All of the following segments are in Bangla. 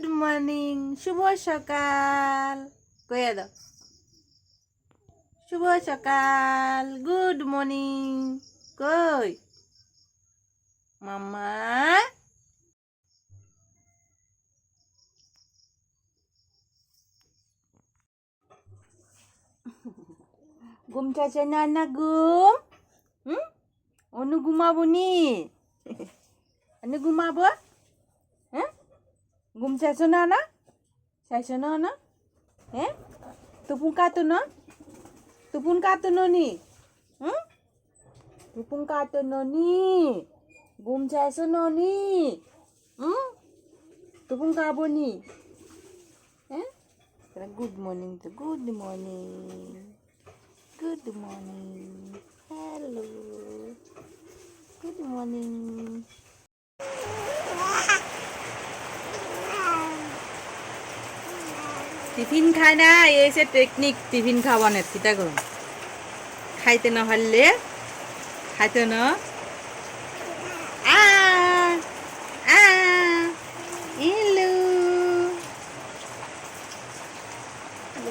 গুড মর্নিং, শুভ সকাল। কইয়া দাও। শুভ সকাল, গুড মর্নিং। কই? মাম্মা? ঘুম চাচ্ছে না না ঘুম? হুম? অনু ঘুমাবো নি? অনু ঘুমাবো? ঘুম চাইছো না না চাইছো না না হ্যাঁ তুপুন কাতো না তুপুন কাতো নি হুম তুপুন কাতো নি ঘুম চাইছো নি হুম তুপুন খাব নি হ্যাঁ গুড মর্নিং তো good morning good morning hello good morning tiffin খায় না এসে টেকনিক টিফিন খাওয়ানোর কিটা করুন। খাইতে না পারলে, খাইতে না।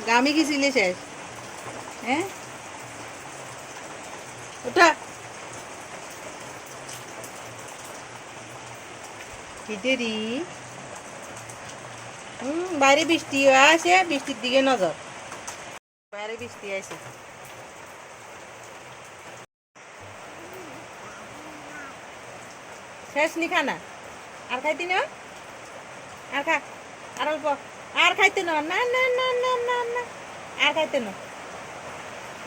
গামি গেছিলে শেষ। হ্যাঁ ওটা কিদেরি বাইরে বৃষ্টি আছে, বৃষ্টির দিকে নজর। বাইরে বৃষ্টি আছে। শেষ নি খানা? আর খাইতি না? আর খা, আর অল্প। আর খাইতে না না না না না না না। আর খাইতে না।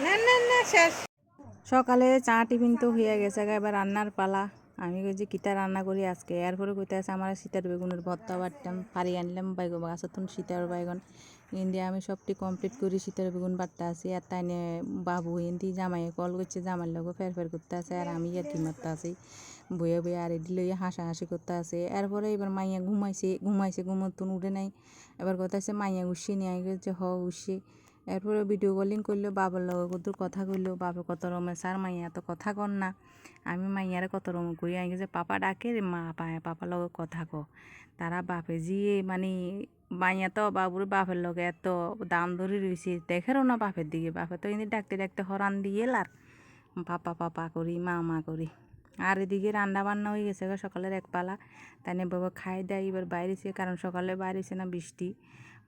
না না না, শেষ। সকালে চা টিফিন তো হয়ে গেছে এবার রান্নার পালা। আমি কইছি কিটা রান্না করি আজকে? এরপরে কইতে আছে আমার সীতার বেগুনের ভর্তা বাটতাম পারি আনলাম বাইগন গাছতুন, সীতার বাইগন। ইন্দি আমি সবটি কমপ্লিট করি, সীতার বেগুন বাটতে আছি, আর তাই বাবু ইন্দি জামাই কল করছে জামার লগে ফের ফের করতে আছে, আর আমি আর কি মারতে আছি। বইয়ে বইয়ে আর এটি লইয়া হাসাহাসি করতে আছে। এরপরে এবার মাইয়া ঘুমাইছে ঘুমাইছে ঘুমতুন উঠে নাই। এবার কথা আছে মাইয়া উঠছে নিয়ে যে হ উঠছে এরপরে ভিডিও কলিং করল, বাবার লগে কত কথা কইলো বাবা কত রমে, স্যার মাইয়া তো কথা কর না। আমি মাইয়ারে কত রম করি, আগে যে পাপা ডাকে রে, মা পায়, পাপার লগে কথা ক। তারা বাপে জিয়ে মানে মাইয়া তো বাবুর বাপের লগে এত দাম ধরে রয়েছে দেখেরও না বাপের দিকে। বাপে তো এনে ডাকতে ডাকতে হরান দিয়ে লার পাপা পাপা করি, মা মা করি। আর এদিকে রান্না বান্না হয়ে গেছে সকালের এক পালা। তাই নিয়ে বাবা খাই দেয় এবার বাইরেছে, কারণ সকালে বাইরেছে না বৃষ্টি।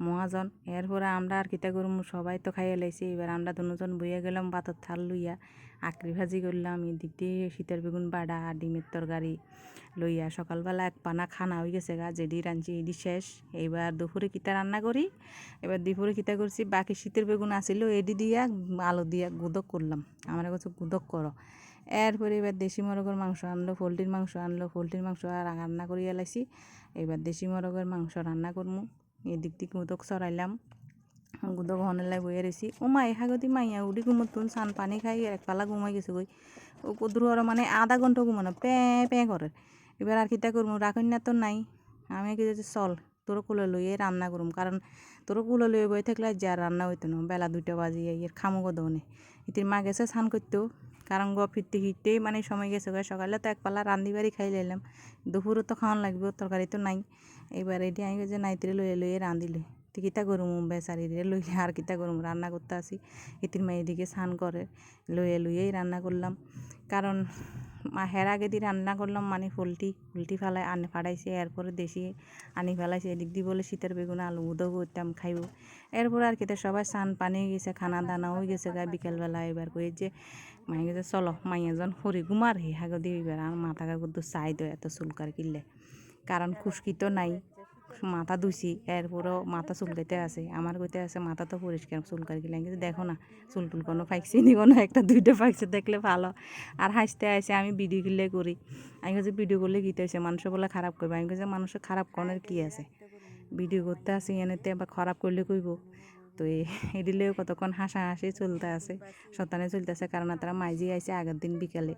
মহাজন, এরপরে আমরা আর কিতা করব সবাই তো খাইয়ে লাইছি। এবার আমরা দুজন বইয়া গেলাম বাতর থাল লইয়া। আকরি ভাজি করলাম, এদিক দিয়ে শীতের বেগুন বাড়া, ডিমের তরকারি লইয়া। সকালবেলা এক পানা খানা হয়ে গেছে গা, যেডি রাঁধছি এডি শেষ। এইবার দুপুরে কিতা রান্না করি? এবার দুপুরে কিতা করছি? বাকি শীতের বেগুন আসিল এডি দিয়া আলু দিয়া গুদক করলাম। আমার কাছে গুদক করো। এরপরে এবার দেশি মোরগের মাংস আনলো, পোলট্রির মাংস আনলো, পোলট্রির মাংস আর রান্না করিয়া লাইছি। এবার দেশি মোরগের মাংস রান্না করমু। এদিক থেকে গুদক চড়াইলাম। গুদক হনেলাই বইয়ে রয়েছি ও মা এহাগতি মাইয়া উডি ঘুমতুন সান পানি খাই, এক পালা ঘুমাই গেছে গই ও কুদ্রু আর মানে আধা ঘণ্টা ঘুমানো, পে পে করে এবার আর কিতা করব রাখন্যা তো নাই। আমি কি চল, তোর কুলে লইয়ে রান্না করুম। কারণ তোর কুলে লইয়ে বই থাকলে যা রান্না হইতো না। বেলা দুইটা বাজি এর খামো গদনে ইতির মা গেছে স্নান করতো কারণ গ ফিরতে ফিরতেই মানে সময় গেছে গো সকালে, তো একপালা রান্ধি বাড়ি খাই লাইলাম। দুপুরও তো খাওয়ান লাগবে, তরকারি তো নাই। এবার এটি আমি যে নাইতিরে লইয়ে লইয়ে রাঁধিলে। তো কিতা করুম বেচারিরে লইলে আর কিতা করুম? রান্না করতে আসি। ইতির মা এদিকে স্নান করে। লইয়ে লইয়েই রান্না করলাম। কারণ হের আগে দিয়ে রান্না করলাম মানে ফুলটি ফুলটি ফেলাই আনি, ফাড়াইছে, এরপরে দেশি আনি ফেলাইছে, এদিক দিয়ে বলে শীতের বেগুন, আলু উদো করতাম, খাইব। এরপর আর খেতে সবাই স্নান পানি গেছে, খানা দানা গেছে গা, বিকেলবেলা এবার কই যে মাই গেছে চলো মাইয়াজন হরি গুমার হে, হাগো দিয়ে এবার আর মাথা কাকুর তো চাই দো, এত চুলকার কিনলে কারণ খুশকি তো নাই। মাথা ধুইছি, এরপরও মাথা চুলকাইতে আছে। আমার কইতে আছে, মাথা তো পরিষ্কার চুলকার গেলে কিন্তু দেখো না, চুল টুল কোনো পাইছি নি কোনো একটা দুইটা পাইছে দেখলে ভালো। আর হাসতে আসে আমি ভিডিও কিনলে করি। আমি কাছে ভিডিও করলে গীতে হয়েছে মানুষের বলে খারাপ করবে। আমি কাছে মানুষের খারাপ করার কি আছে? ভিডিও করতে আসি এনেতে আবার খারাপ করলে কইব? তো এদিলেও কতক্ষণ হাসা হাসি চলতে আছে সন্তানে চলতেছে কারণ তারা মাইজি আইছে আগের দিন বিকালে।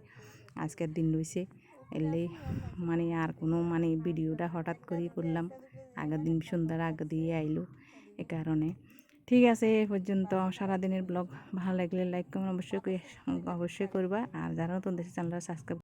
আজকের দিন রয়েছে এলে মানে আর কোনো মানে ভিডিওটা হঠাৎ করেই করলাম। আগের দিন সন্ধ্যার আগে দিয়ে আইলো এ কারণে। ঠিক আছে, এ পর্যন্ত সারাদিনের ব্লগ ভালো লাগলে লাইক কমেন্ট অবশ্যই অবশ্যই করবা। আর যারা নতুন দেশে চ্যানেলটা সাবস্ক্রাইব